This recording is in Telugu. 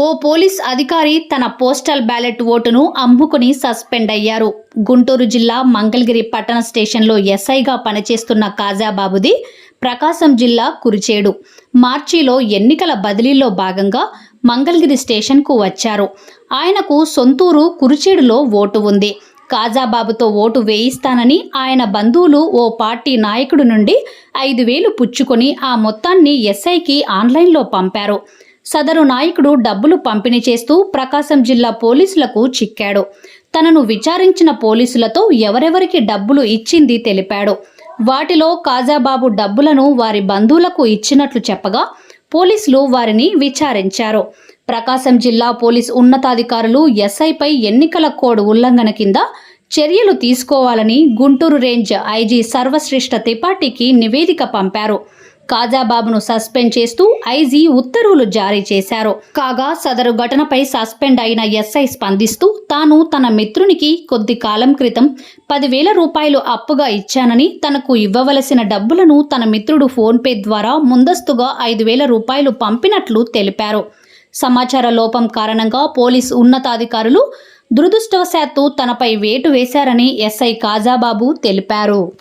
ఓ పోలీస్ అధికారి తన పోస్టల్ బ్యాలెట్ ఓటును అమ్ముకుని సస్పెండ్ అయ్యారు. గుంటూరు జిల్లా మంగళగిరి పట్టణ స్టేషన్లో ఎస్ఐగా పనిచేస్తున్న కాజాబాబుది ప్రకాశం జిల్లా కురిచేడు. మార్చిలో ఎన్నికల బదిలీలో భాగంగా మంగళగిరి స్టేషన్కు వచ్చారు. ఆయనకు సొంతూరు కురిచేడులో ఓటు ఉంది. కాజాబాబుతో ఓటు వేయిస్తానని ఆయన బంధువులు ఓ పార్టీ నాయకుడి నుండి ఐదు వేలు పుచ్చుకొని ఆ మొత్తాన్ని ఎస్ఐకి ఆన్లైన్లో పంపారు. సదరు నాయకుడు డబ్బులు పంపిణీ చేస్తూ ప్రకాశం జిల్లా పోలీసులకు చిక్కాడు. తనను విచారించిన పోలీసులతో ఎవరెవరికి డబ్బులు ఇచ్చింది తెలిపాడు. వాటిలో కాజాబాబు డబ్బులను వారి బంధువులకు ఇచ్చినట్లు చెప్పగా పోలీసులు వారిని విచారించారు. ప్రకాశం జిల్లా పోలీస్ ఉన్నతాధికారులు ఎస్ఐపై ఎన్నికల కోడ్ ఉల్లంఘన కింద చర్యలు తీసుకోవాలని గుంటూరు రేంజ్ ఐజీ సర్వశ్రేష్ఠ త్రిపాఠికి నివేదిక పంపారు. కాజాబాబును సస్పెండ్ చేస్తూ ఐజీ ఉత్తర్వులు జారీ చేశారు. కాగా సదరు ఘటనపై సస్పెండ్ అయిన ఎస్ఐ స్పందిస్తూ తాను తన మిత్రునికి కొద్ది కాలం క్రితం పదివేల రూపాయలు అప్పుగా ఇచ్చానని తనకు ఇవ్వవలసిన డబ్బులను తన మిత్రుడు ఫోన్పే ద్వారా ముందస్తుగా ఐదు వేల రూపాయలు పంపినట్లు తెలిపారు. సమాచార లోపం కారణంగా పోలీస్ ఉన్నతాధికారులు దురదృష్టవశాత్తు తనపై వేటు వేశారని ఎస్ఐ కాజాబాబు తెలిపారు.